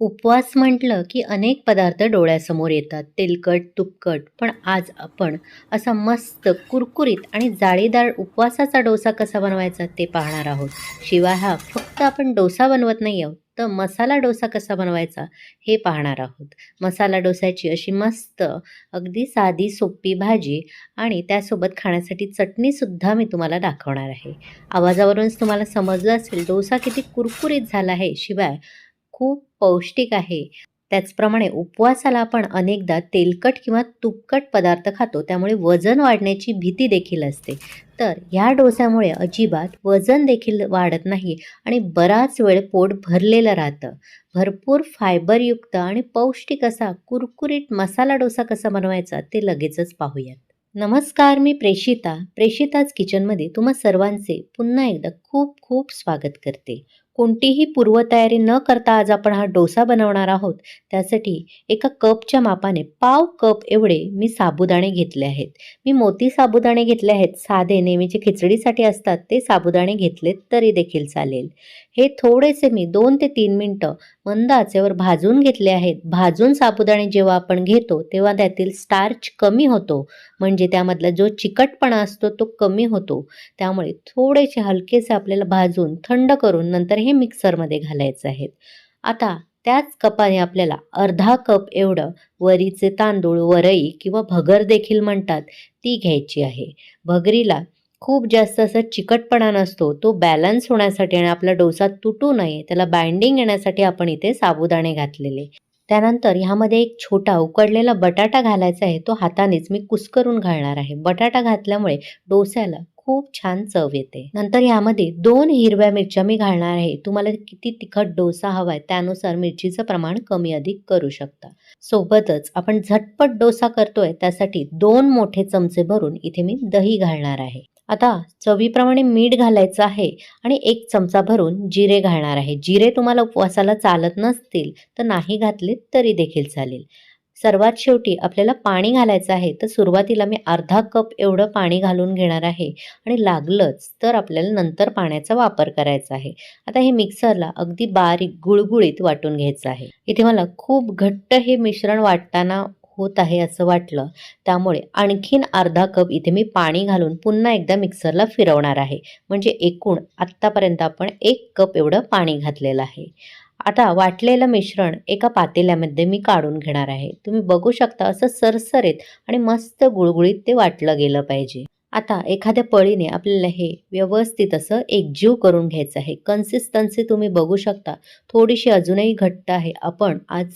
उपवास म्हटलं की अनेक पदार्थ डोळ्यासमोर येतात. तेलकट तुपकट. पण आज आपण असा मस्त कुरकुरीत आणि जाळीदार उपवासाचा डोसा कसा बनवायचा ते पाहणार आहोत. शिवाय हा फक्त आपण डोसा बनवत नाही आहोत तर मसाला डोसा कसा बनवायचा हे पाहणार आहोत. मसाला डोसाची अशी मस्त अगदी साधी सोपी भाजी आणि त्यासोबत खाण्यासाठी चटणीसुद्धा मी तुम्हाला दाखवणार आहे. आवाजावरूनच तुम्हाला समजलं असेल डोसा किती कुरकुरीत झाला आहे. शिवाय खूप पौष्टिक आहे. त्याचप्रमाणे उपवासाला आपण अनेकदा तेलकट किंवा तुपकट पदार्थ खातो. त्यामुळे वजन वाढण्याची भीती देखील असते. तर ह्या डोसामुळे अजिबात वजन देखील वाढत नाही आणि बराच वेळ पोट भरलेलं राहतं. भरपूर फायबरयुक्त आणि पौष्टिक असा कुरकुरीत मसाला डोसा कसा बनवायचा ते लगेचच पाहूयात. नमस्कार मी प्रेषिता प्रेषिताज किचनमध्ये तुम्हा सर्वांचे पुन्हा एकदा खूप खूप स्वागत करते. कोणतीही पूर्वतयारी न करता आज आपण हा डोसा बनवणार आहोत. त्यासाठी एका कपच्या मापाने पाव कप एवढे मी साबुदाणे घेतले आहेत. मी मोती साबुदाणे घेतले आहेत. साधे नेहमीचे खिचडीसाठी असतात. ते साबुदाणे घेतलेत तरी देखील चालेल. हे थोडेसे मी दोन ते तीन मिनटं मंद आचेवर भाजून घेतले आहेत. भाजून साबुदाणे जेव्हा आपण घेतो तेव्हा त्यातील स्टार्च कमी होतो. म्हणजे त्यामधला जो चिकटपणा असतो तो कमी होतो. त्यामुळे थोडेसे हलकेसे आपल्याला भाजून थंड करून नंतर हे मिक्सरमध्ये घालायचं आहेत. आता त्याच कपाने आपल्याला अर्धा कप एवढं वरीचे तांदूळ वरई किंवा भगर देखील म्हणतात ती घ्यायची आहे. भगरीला खूप जास्त असा चिकटपणा नसतो. तो बॅलन्स होण्यासाठी आणि आपला डोसा तुटू नये त्याला बाइंडिंग येण्यासाठी आपण इथे साबुदाणे घातलेले. त्यानंतर ह्यामध्ये एक छोटा उकडलेला बटाटा घालायचा आहे तो हातानेच मी कुस्करून घालणार आहे. बटाटा घातल्यामुळे डोस्याला खूप छान चव येते. नंतर यामध्ये दोन हिरव्या मिरच्या मी घालणार आहे. तुम्हाला किती तिखट डोसा हवा आहे त्यानुसार मिरचीचं प्रमाण कमी अधिक करू शकता. सोबतच आपण झटपट डोसा करतोय त्यासाठी दोन मोठे चमचे भरून इथे मी दही घालणार आहे. आता चवीप्रमाणे मीठ घालायचं आहे आणि एक चमचा भरून जिरे घालणार आहे. जिरे तुम्हाला उपवासाला चालत नसतील तर नाही घातले तरी देखील चालेल. सर्वात शेवटी आपल्याला पाणी घालायचं आहे तर सुरुवातीला मी अर्धा कप एवढं पाणी घालून घेणार आहे आणि लागलंच तर आपल्याला नंतर पाण्याचा वापर करायचा आहे. आता हे मिक्सरला अगदी बारीक गुळगुळीत वाटून घ्यायचं आहे. इथे मला खूप घट्ट हे मिश्रण वाटताना होत आहे असं वाटलं. त्यामुळे आणखीन अर्धा कप इथे मी पाणी घालून पुन्हा एकदा मिक्सरला फिरवणार आहे. म्हणजे एकूण आत्तापर्यंत आपण एक कप एवढं पाणी घातलेलं आहे. आता वाटलेलं मिश्रण एका पातेल्यामध्ये मी काढून घेणार आहे. तुम्ही बघू शकता असं सरसरीत आणि मस्त गुळगुळीत ते वाटलं गेलं पाहिजे. आता एखाद्या पळीने आपल्याला हे व्यवस्थित असं एकजीव करून घ्यायचं आहे. कन्सिस्टन्सी तुम्ही बघू शकता. थोडीशी अजूनही घट्ट आहे. आपण आज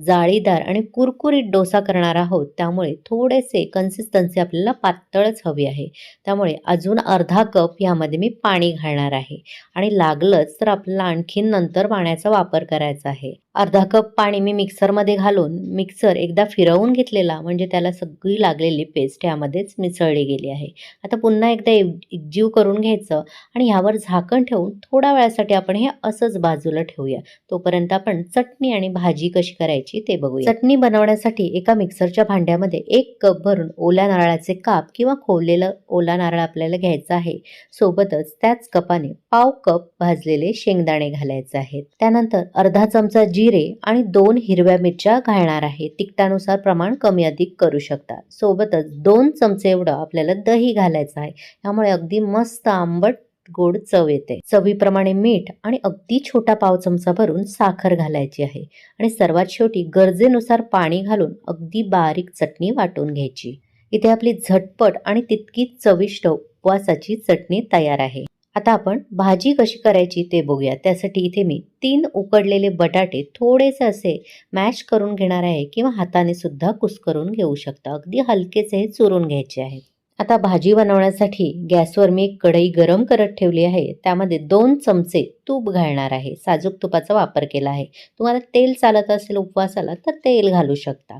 जाळीदार आणि कुरकुरीत डोसा करणार आहोत. त्यामुळे थोडेसे कन्सिस्टन्सी आपल्याला पातळच हवी आहे. त्यामुळे अजून अर्धा कप यामध्ये मी पाणी घालणार आहे. आणि लागलंच तर आपल्याला आणखीन नंतर पाण्याचा वापर करायचा आहे. अर्धा कप पाणी मी मिक्सरमध्ये घालून मिक्सर एकदा फिरवून घेतलेला म्हणजे त्याला सगळी लागलेली पेस्ट ह्यामध्येच मिसळली गेली आहे. आता पुन्हा एकदा एक एकजीव करून घ्यायचं आणि ह्यावर झाकण ठेवून थोड्या वेळासाठी आपण हे असंच बाजूला ठेवूया. तोपर्यंत आपण चटणी आणि भाजी कशी करायची ते बघूया. चटणी बनवण्यासाठी एका मिक्सरच्या भांड्यामध्ये एक कप भरून ओल्या नारळाचे काप किंवा खोवलेलं ओला नारळ आपल्याला घ्यायचं आहे. सोबतच त्याच कपाने पाव कप भाजलेले शेंगदाणे घालायचे आहेत. त्यानंतर अर्धा चमचा जी जिरे आणि दोन हिरव्या मिरच्या घालणार आहे. तिखटानुसार प्रमाण कमी अधिक करू शकता. सोबतच दोन चमचे एवढं आपल्याला दही घालायचं आहे. त्यामुळे अगदी मस्त आंबट गोड चव येते. चवीप्रमाणे मीठ आणि अगदी छोटा पाव चमचा भरून साखर घालायची आहे. आणि सर्वात शेवटी गरजेनुसार पाणी घालून अगदी बारीक चटणी वाटून घ्यायची. इथे आपली झटपट आणि तितकीच चविष्ट उपवासाची चटणी तयार आहे. आता आपण भाजी कशी करायची ते बघूया. त्यासाठी इथे मी तीन उकडलेले बटाटे थोडेसे असे मॅश करून घेणार आहे किंवा हाताने सुद्धा कुस्करून घेऊ शकता. अगदी हलकेचे हे चुरून घ्यायचे आहेत आता भाजी बनवण्यासाठी गॅसवर मी एक कढई गरम करत ठेवली आहे. त्यामध्ये दोन चमचे तूप घालणार आहे. साजूक तुपाचा वापर केला आहे. तुम्हाला तेल चालत असेल उपवासाला तर तेल घालू शकता.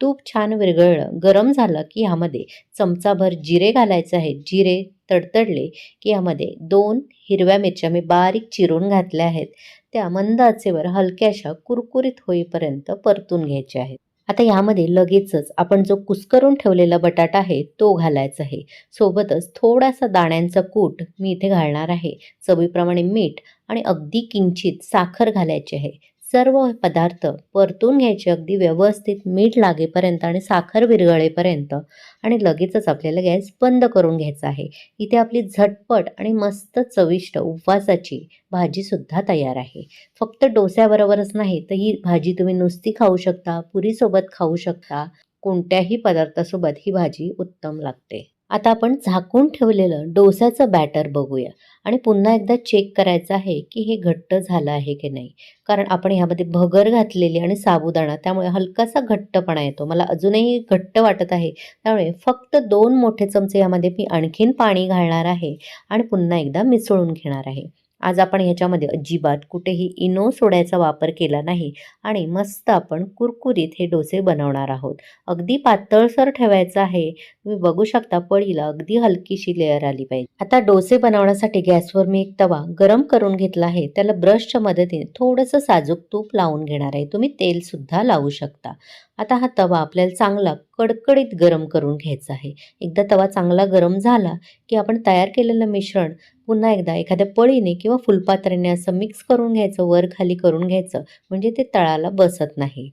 तूप छान विरघळलं. गरम झालं की ह्यामध्ये चमचाभर जिरे घालायचे आहे जिरे तडतडले की यामध्ये दोन हिरव्या मिरच्या मी बारीक चिरून घातल्या आहेत. त्या मंद आचेवर हलक्याशा कुरकुरीत होईपर्यंत परतून घ्यायच्या आहेत. आता यामध्ये लगेचच आपण जो कुस्करून ठेवलेला बटाटा आहे तो घालायचा आहे. सोबतच थोडासा दाण्यांचा कूट मी इथे घालणार आहे. चवीप्रमाणे मीठ आणि अगदी किंचित साखर घालायची आहे. सर्व पदार्थ परतून घ्यायचे अगदी व्यवस्थित मीठ लागेपर्यंत आणि साखर विरघळेपर्यंत आणि लगेचच आपल्याला गॅस बंद करून घ्यायचा आहे. इथे आपली झटपट आणि मस्त चविष्ट उपवासाची भाजीसुद्धा तयार आहे. फक्त डोस्याबरोबरच नाही तर ही भाजी तुम्ही नुसती खाऊ शकता पुरीसोबत खाऊ शकता. कोणत्याही पदार्थासोबत ही भाजी उत्तम लागते. आता आपण झाकून ठेवलेलं डोस्याचं बॅटर बघूया. आणि पुन्हा एकदा चेक करायचं आहे की हे घट्ट झालं आहे की नाही. कारण आपण ह्यामध्ये भगर घातलेली आणि साबुदाणा त्यामुळे हलकासा घट्टपणा येतो. मला अजूनही घट्ट वाटत आहे. त्यामुळे फक्त दोन मोठे चमचे यामध्ये मी आणखीन पाणी घालणार आहे आणि पुन्हा एकदा मिसळून घेणार आहे. आज आपण ह्याच्यामध्ये अजिबात कुठेही इनो सोड्याचा वापर केला नाही आणि मस्त आपण कुरकुरीत हे डोसे बनवणार आहोत. अगदी पातळसर ठेवायचं आहे. तुम्ही बघू शकता पळीला अगदी हलकीशी लेअर आली पाहिजे. आता डोसे बनवण्यासाठी गॅसवर मी एक तवा गरम करून घेतला आहे. त्याला ब्रशच्या मदतीने थोडंसं साजूक तूप लावून घेणार आहे. तुम्ही तेल सुद्धा लावू शकता. आता हा तवा आपल्याला चांगला कडकडीत गरम करून घ्यायचा आहे. एकदा तवा चांगला गरम झाला की आपण तयार केलेलं मिश्रण पुन्हा एकदा एखाद्या पळीने किंवा फुलपात्र्याने असं मिक्स करून घ्यायचं वर खाली करून घ्यायचं म्हणजे ते तळाला बसत नाही.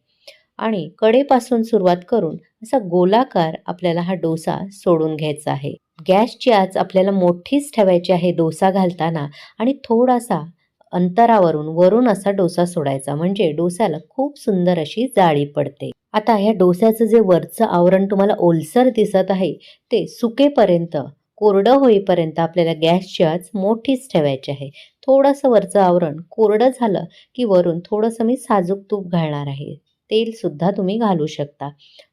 आणि कडेपासून सुरुवात करून असा गोलाकार आपल्याला हा डोसा सोडून घ्यायचा आहे. गॅसची आज आपल्याला मोठीच ठेवायची आहे डोसा घालताना आणि थोडासा अंतरावरून वरून असा डोसा सोडायचा म्हणजे डोसाला खूप सुंदर अशी जाळी पडते. आता ह्या डोस्याचं जे वरचं आवरण तुम्हाला ओलसर दिसत आहे ते सुकेपर्यंत कोरडं होईपर्यंत आपल्याला गॅसची आज मोठीच ठेवायची आहे. थोडंसं वरचं आवरण कोरडं झालं की वरून थोडंसं मी साजूक तूप घालणार आहे. तेलसुद्धा तुम्ही घालू शकता.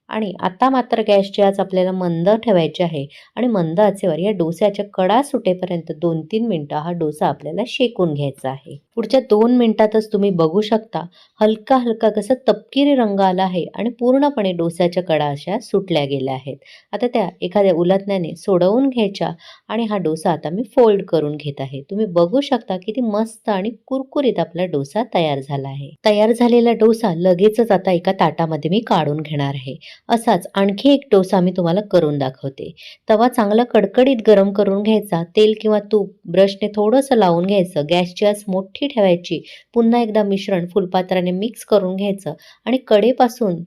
आणि आता मात्र गॅसची आज आपल्याला मंद ठेवायची आहे आणि मंद आचेवर या डोस्याच्या कडा सुटेपर्यंत दोन तीन मिनटं हा डोसा आपल्याला शेकून घ्यायचा आहे. पुढच्या दोन मिनिटातच तुम्ही बघू शकता हलका हलका कसं तपकिरी रंग आला आहे आणि पूर्णपणे डोस्याच्या कडा अशा सुटल्या गेल्या आहेत. आता त्या एखाद्या उलटण्याने सोडवून घ्यायच्या आणि हा डोसा आता मी फोल्ड करून घेत आहे. तुम्ही बघू शकता किती मस्त आणि कुरकुरीत आपला डोसा तयार झाला आहे. तयार झालेला डोसा लगेचच आता एका ताटामध्ये मी काढून घेणार आहे. असाच आणखी एक डोसा मी तुम्हाला करून दाखवते. तवा चांगला कडकडीत गरम करून घ्यायचा. तेल किंवा तूप ब्रशने थोडंसं लावून घ्यायचं. गॅसची आज मोठी ठेवायची. पुन्हा एकदा मिश्रण फुलपात्राने मिक्स करून घ्यायचं आणि कडेपासून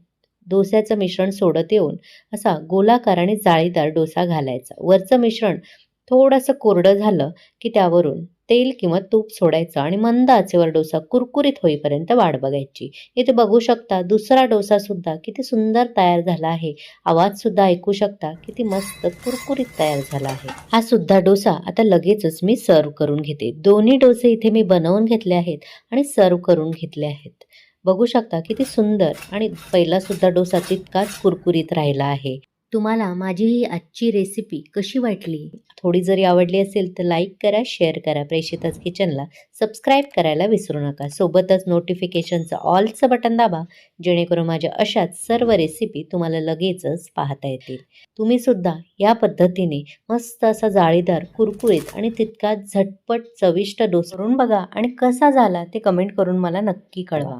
डोस्याचं मिश्रण सोडत येऊन असा गोलाकार आणि जाळीदार डोसा घालायचा. वरचं मिश्रण थोडंसं कोरडं झालं की त्यावरून तेल किंवा तूप सोडायचं आणि मंद आचेवर डोसा कुरकुरीत होईपर्यंत वाट बघायची. इथे बघू शकता दुसरा डोसा सुद्धा किती सुंदर तयार झाला आहे. आवाज सुद्धा ऐकू शकता किती मस्त कुरकुरीत तयार झाला आहे. हा सुद्धा डोसा आता लगेचच मी सर्व करून घेते. दोन्ही डोसे इथे मी बनवून घेतले आहेत आणि सर्व करून घेतले आहेत. बघू शकता किती सुंदर आणि पहिला सुद्धा डोसा तितकाच कुरकुरीत राहिला आहे. तुम्हाला माझी ही आजची रेसिपी कशी वाटली? थोडी जरी आवडली असेल तर लाईक करा शेअर करा. प्रेषिताच किचनला सबस्क्राईब करायला विसरू नका. सोबतच नोटिफिकेशनचं ऑलचं बटन दाबा जेणेकरून माझ्या अशाच सर्व रेसिपी तुम्हाला लगेचच पाहता येतील. तुम्ही सुद्धा या पद्धतीने मस्त असा जाळीदार कुरकुरीत आणि तितका झटपट चविष्ट डोसरून बघा. आणि कसा झाला ते कमेंट करून मला नक्की कळवा.